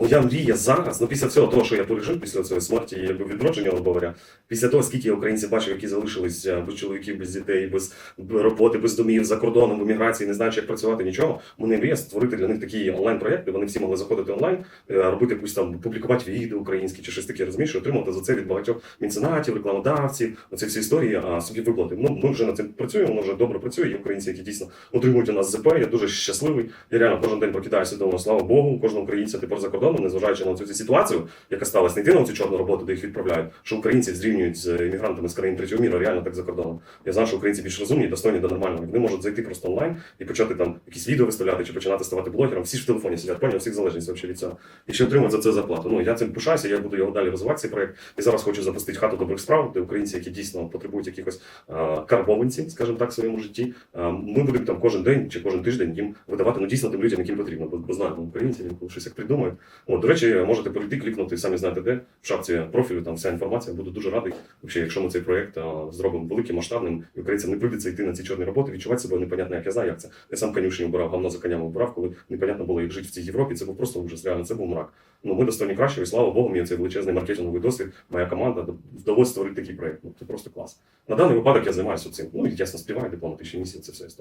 Моя мрія зараз, ну після всього того, що я пережив, після цієї смерті і відродження, говоря, після того, скільки я українців бачив, які залишились без чоловіків, без дітей, без роботи, без домів, за кордоном, в еміграції, не знаючи, як працювати, нічого. Мене мрія створити для них такі онлайн-проєкти, вони всі могли заходити онлайн, е, робити якусь там, публікувати відео українські чи щось таке, розумієш, і отримати за це від багатьох меценатів, рекламодавців, оці всі історії, а собі виплати. Ну, ми вже над цим працюємо, вже добре працює. Є українці, які дійсно отримують у нас ЗП. Я дуже щасливий. Я реально кожен день прокидаюся вдома, слава Богу, кожного українця тепер за кордоном, незважаючи на цю ситуацію, яка сталася, не йти на цю чорну роботу, де їх відправляють, що українців зрівнюють з іммігрантами з країн третього міру, реально так за кордоном. Я знаю, що українці більш розумні, достойні до нормального. Вони можуть зайти просто онлайн і почати там якісь відео виставляти чи починати ставати блогером. Всі ж в телефоні сидять, поняв, всіх залежність вообще від цього. І ще отримують за це зарплату. Ну я цим пишаюся, я буду його далі розвивати цей проект. І зараз хочу запустити хату добрих справ, де українці, які дійсно потребують якихось а, карбованців, скажімо так, в своєму житті. Ми будемо там кожен день чи кожен тиждень їм видавати ну дійсно тим людям, яким потрібно. Бо, знаємо українці, інколи щось як придумають. От, до речі, можете перейти, клікнути, самі знаєте де в шапці профілю, там вся інформація. Буду дуже радий. Взагалі, якщо ми цей проект а, зробимо великим, масштабним, і українцям не прийдеться йти на ці чорні роботи, відчувати себе непонятно, як я знаю, як це. Я сам конюшні обирав, гавно за конями обирав, коли непонятно було, як жити в цій Європі. Це був просто ужас, реально, це був мрак. Ну, ми достойні кращого, і слава Богу, мені цей величезний маркетинговий досвід, моя команда вдалося створити такий проект. Ну, це просто клас. На даний випадок я займаюся цим. Ну, ясно, співаю дипломатичні місії, це все історія.